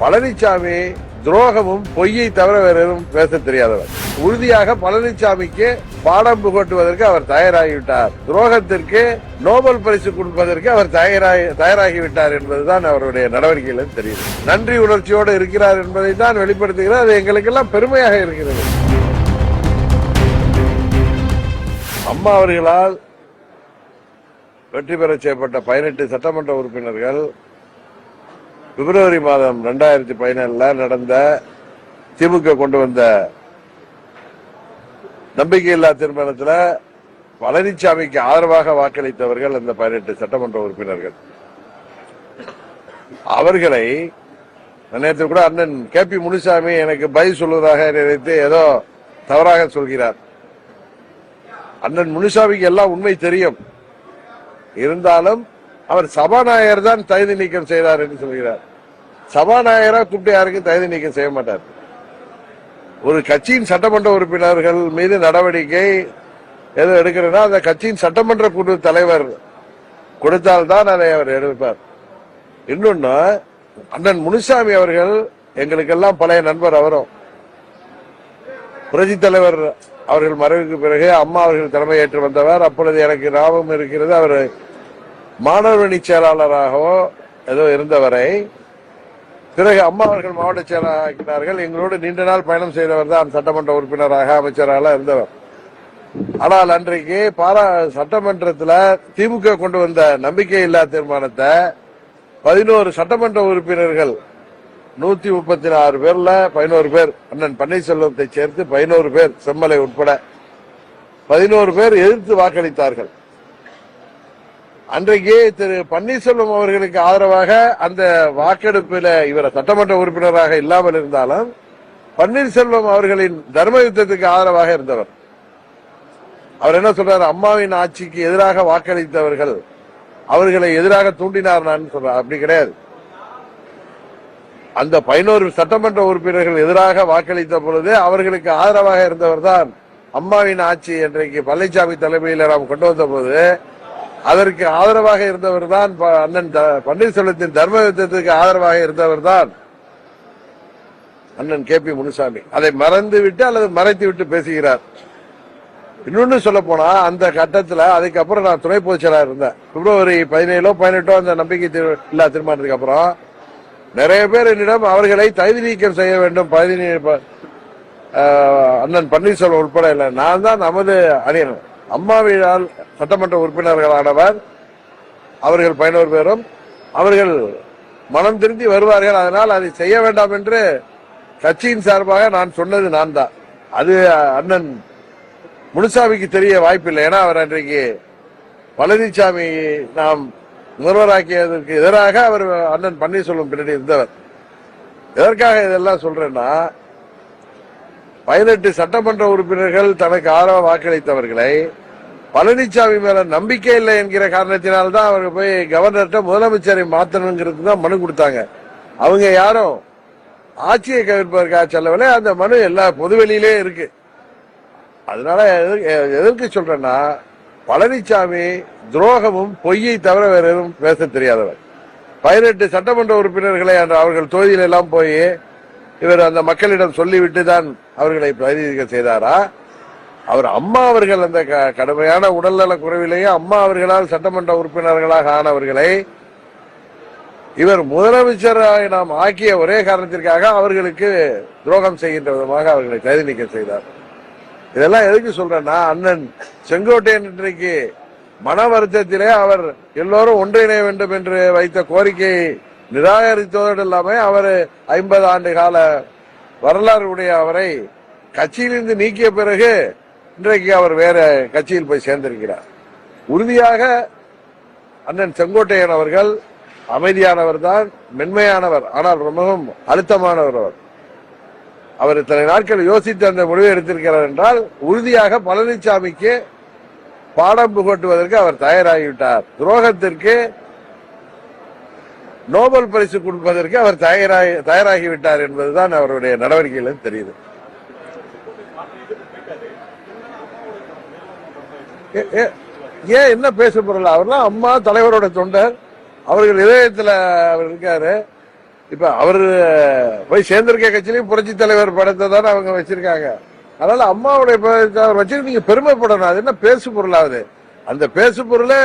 பழனிசாமி துரோகமும் பொய்யை தவிர வேற எதுவும் பேச தெரியாதவர். உறுதியாக பழனிசாமிக்கு பாடம் புகட்டுவதற்கு அவர் தயாராகிவிட்டார். துரோகத்திற்கு நோபல் பரிசு கொடுப்பதற்கு அவர் தயாராகி தயாராகிவிட்டார் என்பதுதான் அவருடைய நடவடிக்கையில் தெரியுது. நன்றி உணர்ச்சியோடு இருக்கிறார் என்பதை தான் வெளிப்படுத்துகிறார். அது எங்களுக்கெல்லாம் பெருமையாக இருக்கிறது. அம்மா அவர்களால் வெற்றி பெற செய்யப்பட்ட பதினெட்டு சட்டமன்ற உறுப்பினர்கள் பிப்ரவரி மாதம் ரெண்டாயிரத்தி பதினேழுல நடந்த திமுக கொண்டு வந்த நம்பிக்கையில்லா தீர்மானத்தில் பழனிசாமிக்கு ஆதரவாக வாக்களித்தவர்கள் அந்த பதினெட்டு சட்டமன்ற உறுப்பினர்கள். அவர்களை நேற்று கூட அண்ணன் கே பி முனுசாமி எனக்கு பதில் சொல்வதாக நினைத்து ஏதோ தவறாக சொல்கிறார். அண்ணன் முனுசாமிக்கு எல்லாம் உண்மை தெரியும். இருந்தாலும் அவர் சபாநாயகர் தான் தகுதி நீக்கம் செய்தார் என்று சொல்கிறார். சபாநாயகராக கூப்பிட்டு யாருக்கும் தகுதி நீக்கம் செய்ய மாட்டார். ஒரு கட்சியின் சட்டமன்ற உறுப்பினர்கள் மீது நடவடிக்கை எது எடுக்கிறதா அந்த கட்சியின் சட்டமன்ற குழு தலைவர் கொடுத்தால்தான் அதை அவர் எடுப்பார். இன்னொன்னு அண்ணன் முனுசாமி அவர்கள் எங்களுக்கெல்லாம் பழைய நண்பர் அவரும். புரட்சி தலைவர் அவர்கள் மறைவுக்கு பிறகு அம்மா அவர்கள் தலைமையேற்று வந்தவர். அப்பொழுது எனக்கு ஞாபகம் இருக்கிறது அவர் மாணவரணி செயலாளராகவோ ஏதோ இருந்தவரை பிறகு அம்மா அவர்கள் மாவட்ட செயலாளராக்கினார்கள் எங்களோடு நீண்ட நாள் பயணம் செய்தவர் தான் சட்டமன்ற உறுப்பினராக அமைச்சராக இருந்தவர். ஆனால் அன்றைக்கு பாரா சட்டமன்றத்தில் திமுக கொண்டு வந்த நம்பிக்கை இல்லா தீர்மானத்தை பதினோரு சட்டமன்ற உறுப்பினர்கள் நூத்தி முப்பத்தி ஆறு பேர்ல பதினோரு பேர் அண்ணன் பன்னீர்செல்வத்தை சேர்த்து பதினோரு பேர் செம்மலை உட்பட பதினோரு பேர் எதிர்த்து வாக்களித்தார்கள். அன்றைக்கு திரு பன்னீர்செல்வம் அவர்களுக்கு ஆதரவாக அந்த வாக்கெடுப்பில் இவர் சட்டமன்ற உறுப்பினராக இல்லாமல் இருந்தாலும் பன்னீர்செல்வம் அவர்களின் தர்ம யுத்தத்துக்கு ஆதரவாக இருந்தவர். அவர் என்ன சொல்றாரு? அம்மாவின் ஆட்சிக்கு எதிராக வாக்களித்தவர்கள் அவர்களை எதிராக தூண்டினார் நான் சொல்றார். அப்படி கிடையாது. அந்த பதினோரு சட்டமன்ற உறுப்பினர்கள் எதிராக வாக்களித்த பொழுது அவர்களுக்கு ஆதரவாக இருந்தவர் தான் அம்மாவின் ஆட்சி இன்றைக்கு பழனிசாமி தலைமையில் நாம் கொண்டு வந்த போது அதற்கு ஆதரவாக இருந்தவர் தான் ப- அண்ணன் த- பன்னீர்செல்வத்தின் தர்ம யுத்தத்துக்கு ஆதரவாக இருந்தவர் தான் அண்ணன் கே பி முனுசாமி. அதை மறந்து விட்டு அல்லது மறைத்து விட்டு பேசுகிறார். இன்னொன்னு சொல்ல போனா அந்த கட்டத்துல அதுக்கப்புறம் நான் துணை பொதுச் இருந்தேன். பிப்ரவரி பதினேழோ பதினெட்டோ அந்த நம்பிக்கை திரு இல்லா தீர்மானத்துக்கு அப்புறம் நிறைய பேர் என்னிடம் அவர்களை தகுதி நீக்கம் செய்ய வேண்டும். பதினேழு அண்ணன் பன்னீர்செல்வம் உட்பட இல்லை. நான் தான் நமது அணியன் அம்மாவினால் சட்டமன்ற உறுப்பினர்களானவர் அவர்கள் பதினோரு பெறும் அவர்கள் மனம் திருந்தி வருவார்கள். அதனால் அதை செய்ய வேண்டாம் என்று கட்சியின் சார்பாக நான் சொன்னது நான் தான் அது அண்ணன் முனுசாமிக்கு தெரிய வாய்ப்பில்லை. ஏன்னா அவர் அன்றைக்கு பழனிசாமி நாம் முதல்வராக்கியதற்கு எதிராக அவர் அண்ணன் பன்னீர்செல்வம் பின்னாடி இருந்தவர். எதற்காக இதெல்லாம் சொல்றேன்னா பதினெட்டு சட்டமன்ற உறுப்பினர்கள் தனக்கு ஆதரவு வாக்களித்தவர்களை பழனிசாமி மேல நம்பிக்கை இல்லை என்கிற காரணத்தினால்தான் அவர் போய் கவர்னர்கிட்ட முதலமைச்சரை மாத்தணுங்கிறது தான் மனு கொடுத்தாங்க. அவங்க யாரும் ஆட்சியை கவிழ்ப்பதற்காக செல்லவில்லை. அந்த மனு எல்லா பொதுவெளியிலே இருக்கு. அதனால எது- எதற்கு சொல்றேன்னா பழனிசாமி துரோகமும் பொய்யை தவிர வேற எதுவும் பேச தெரியாதவர். பதினெட்டு சட்டமன்ற உறுப்பினர்களை அன்று அவர்கள் தொகுதியில எல்லாம் போய் இவர் அந்த மக்களிடம் சொல்லிவிட்டு தான் அவர்களை பிரதிநிதிக்க செய்தாரா? அவர் அம்மா அவர்கள் அந்த க- கடுமையான உடல்நல குறைவிலேயே அம்மா அவர்களால் சட்டமன்ற உறுப்பினர்களாக ஆனவர்களை இவர் முதலமைச்சராக நாம் ஆக்கிய ஒரே காரணத்திற்காக அவர்களுக்கு துரோகம் செய்கின்ற விதமாக அவர்களை கைது நீக்க செய்தார். இதெல்லாம் எதுக்கு சொல்றேன்னா அண்ணன் செங்கோட்டையன் இன்றைக்கு மன வருத்தத்திலே அவர் எல்லோரும் ஒன்றிணைய வேண்டும் என்று வைத்த கோரிக்கையை நிராகரித்ததோடு இல்லாமல் அவர் ஐம்பது ஆண்டு கால வரலாறு உடைய அவரை கட்சியிலிருந்து நீக்கிய பிறகு இன்றைக்கு அவர் வேற கட்சியில் போய் சேர்ந்திருக்கிறார். உறுதியாக அண்ணன் செங்கோட்டையன் அவர்கள் அமைதியானவர் தான் மென்மையானவர் ஆனால் ரொம்பவும் அழுத்தமானவர் அவர். அவர் இத்தனை நாட்கள் யோசித்து அந்த முடிவை எடுத்திருக்கிறார் என்றால் உறுதியாக பழனிசாமிக்கு பாடம் புகட்டுவதற்கு அவர் தயாராகிவிட்டார். துரோகத்திற்கு நோபல் பரிசு கொடுப்பதற்கு அவர் தயாராகி தயாராகிவிட்டார் என்பதுதான் அவருடைய நடவடிக்கைகள் தெரியுது. ஏன் என்ன பேச போறல? அவர்லாம் அம்மா தலைவரோட தொண்டர். அவர்கள் இதயத்துல அவர் இருக்காரு. இப்ப அவர் போய் சேர்ந்திருக்க கட்சியிலையும் புரட்சி தலைவர் படத்தை தானே அவங்க வச்சிருக்காங்க. அதனால அம்மாவுடைய படத்தை அவர் வச்சு நீங்க பெருமைப்படணும். அது என்ன பேசு பொருளாவது அந்த பேசு பொருளே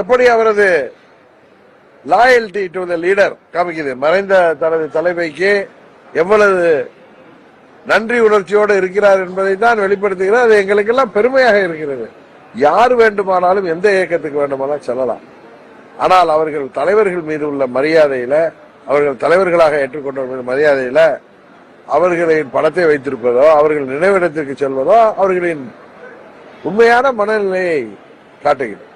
எப்படி அவரது லாயல்டி டு த லீடர் காமிக்குது? மறைந்த தனது தலைமைக்கு எவ்வளவு நன்றி உணர்ச்சியோடு இருக்கிறார் என்பதை தான் வெளிப்படுத்துகிறார். அது எங்களுக்கெல்லாம் பெருமையாக இருக்கிறது. யார் வேண்டுமானாலும் எந்த இயக்கத்துக்கு வேண்டுமானாலும் செல்லலாம். ஆனால் அவர்கள் தலைவர்கள் மீது உள்ள மரியாதையில அவர்கள் தலைவர்களாக ஏற்றுக்கொண்டவர்கள் மரியாதையில அவர்களின் படத்தை வைத்திருப்பதோ அவர்கள் நினைவிடத்திற்கு செல்வதோ அவர்களின் உண்மையான மனநிலையை காட்டுகிறது.